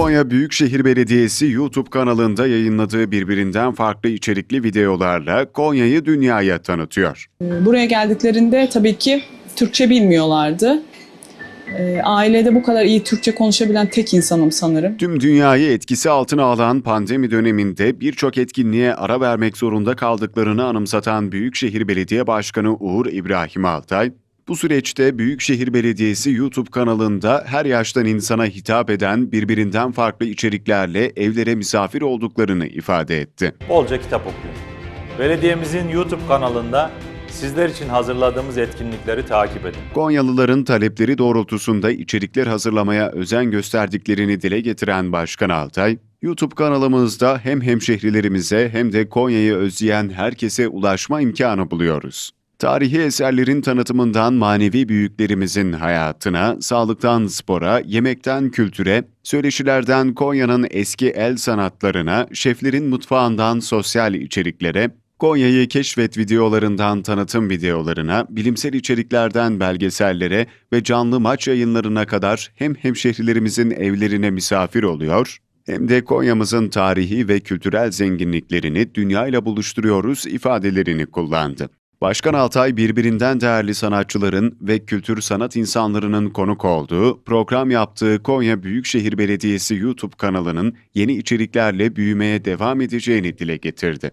Konya Büyükşehir Belediyesi YouTube kanalında yayınladığı birbirinden farklı içerikli videolarla Konya'yı dünyaya tanıtıyor. Buraya geldiklerinde tabii ki Türkçe bilmiyorlardı. Ee, Ailede bu kadar iyi Türkçe konuşabilen tek insanım sanırım. Tüm dünyayı etkisi altına alan pandemi döneminde birçok etkinliğe ara vermek zorunda kaldıklarını anımsatan Büyükşehir Belediye Başkanı Uğur İbrahim Altay, bu süreçte Büyükşehir Belediyesi YouTube kanalında her yaştan insana hitap eden birbirinden farklı içeriklerle evlere misafir olduklarını ifade etti. bolca kitap okuyun. Belediyemizin YouTube kanalında sizler için hazırladığımız etkinlikleri takip edin. Konyalıların talepleri doğrultusunda içerikler hazırlamaya özen gösterdiklerini dile getiren Başkan Altay, YouTube kanalımızda hem hemşehrilerimize hem de Konya'yı özleyen herkese ulaşma imkanı buluyoruz. Tarihi eserlerin tanıtımından manevi büyüklerimizin hayatına, sağlıktan spora, yemekten kültüre, söyleşilerden Konya'nın eski el sanatlarına, şeflerin mutfağından sosyal içeriklere, Konya'yı keşfet videolarından tanıtım videolarına, bilimsel içeriklerden belgesellere ve canlı maç yayınlarına kadar hem hemşehrilerimizin evlerine misafir oluyor, hem de Konya'mızın tarihi ve kültürel zenginliklerini dünyayla buluşturuyoruz ifadelerini kullandı. Başkan Altay birbirinden değerli sanatçıların ve kültür sanat insanlarının konuk olduğu, program yaptığı Konya Büyükşehir Belediyesi YouTube kanalının yeni içeriklerle büyümeye devam edeceğini dile getirdi.